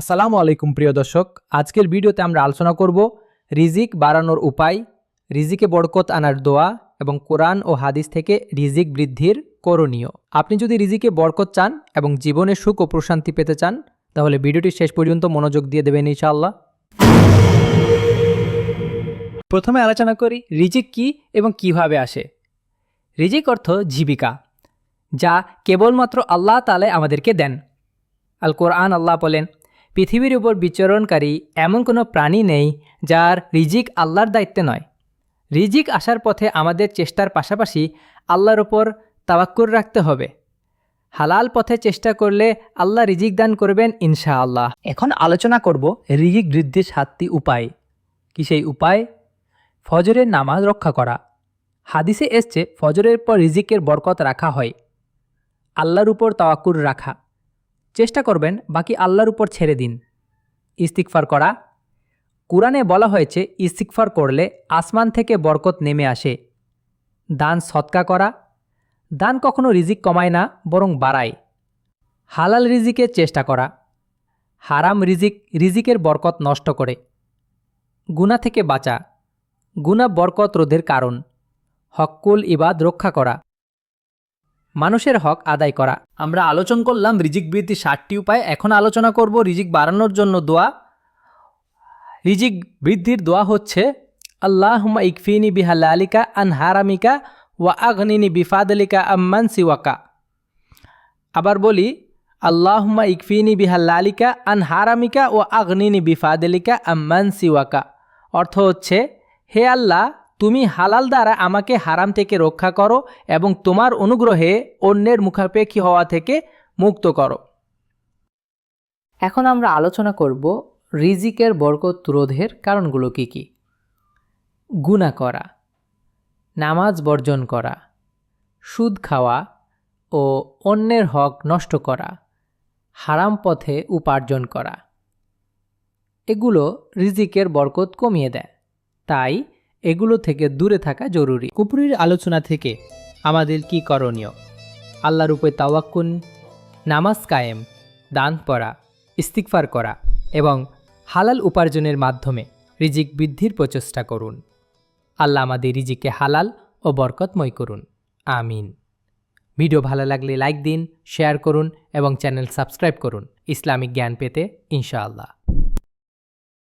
আসসালামু আলাইকুম, প্রিয় দর্শক। আজকের ভিডিওতে আমরা আলোচনা করব রিজিক বাড়ানোর উপায়, রিজিকে বরকত আনার দোয়া এবং কোরআন ও হাদিস থেকে রিজিক বৃদ্ধির করণীয়। আপনি যদি রিজিকে বরকত চান এবং জীবনে সুখ ও প্রশান্তি পেতে চান, তাহলে ভিডিওটি শেষ পর্যন্ত মনোযোগ দিয়ে দেবেন ইনশাআল্লাহ। প্রথমে আলোচনা করি রিজিক কি এবং কীভাবে আসে। রিজিক অর্থ জীবিকা, যা কেবলমাত্র আল্লাহ তালে আমাদেরকে দেন। আল কোরআন আল্লাহ বলেন পৃথিবীর উপর বিচরণকারী এমন কোনো প্রাণী নেই যার রিজিক আল্লাহর দায়িত্বে নয়। রিজিক আসার পথে আমাদের চেষ্টার পাশাপাশি আল্লাহর ওপর তাওয়াক্কুর রাখতে হবে। হালাল পথে চেষ্টা করলে আল্লাহ রিজিক দান করবেন ইনশাআল্লাহ। এখন আলোচনা করব রিজিক বৃদ্ধির সাতটি উপায়। কি সেই উপায়? ফজরের নামাজ রক্ষা করা। হাদিসে এসছে, ফজরের পর রিজিকের বরকত রাখা হয়। আল্লাহর উপর তাওয়াক্কুর রাখা। চেষ্টা করবেন বাকি আল্লাহর উপর ছেড়ে দিন। ইস্তিকফার করা। কোরআনে বলা হয়েছে ইস্তিকফার করলে আসমান থেকে বরকত নেমে আসে। দান সৎকা করা। দান কখনো রিজিক কমায় না, বরং বাড়ায়। হালাল রিজিকের চেষ্টা করা। হারাম রিজিক, রিজিকের বরকত নষ্ট করে। গুণা থেকে বাঁচা। গুণা বরকত রোধের কারণ। হক্কুল ইবাদ রক্ষা করা। মানুষের হক আদায় করা। আমরা আলোচনা করলাম রিজিক বৃদ্ধির ষাটটি উপায়। এখন আলোচনা করব রিজিক বাড়ানোর জন্য দোয়া। রিজিক বৃদ্ধির দোয়া হচ্ছে, আল্লাহুম্মা ইকফিনি বিহালালিকা আন হারামিকা ওয়া আগনিনি বিফাদলিকা আম্মান সিওয়াকা। আবার বলি, আল্লাহুম্মা ইকফিনি বিহালালিকা আন হারামিকা ও আগনিনি বিফাদলিকা আম্মান সিওয়াকা। অর্থ হচ্ছে, হে আল্লাহ তুমি হালাল দ্বারা আমাকে হারাম থেকে রক্ষা করো এবং তোমার অনুগ্রহে অন্যের মুখাপেক্ষী হওয়া থেকে মুক্ত করো। এখন আমরা আলোচনা করব রিজিকের বরকত রোধের কারণগুলো কি কি? গুণা করা, নামাজ বর্জন করা, সুদ খাওয়া ও অন্যের হক নষ্ট করা, হারাম পথে উপার্জন করা। এগুলো রিজিকের বরকত কমিয়ে দেয়। তাই এগুলো থেকে দূরে থাকা জরুরি। কুপুরির আলোচনা থেকে আমাদের কি করণীয়? আল্লাহর উপরে তাওয়াক্কুন নামাজ কায়েম, দান পড়া ইস্তিকফার করা এবং হালাল উপার্জনের মাধ্যমে রিজিক বৃদ্ধির প্রচেষ্টা করুন। আল্লাহ আমাদের রিজিকে হালাল ও বরকতময় করুন। আমিন। ভিডিও ভালো লাগলে লাইক দিন, শেয়ার করুন এবং চ্যানেল সাবস্ক্রাইব করুন। ইসলামিক জ্ঞান পেতে ইনশাআল্লাহ।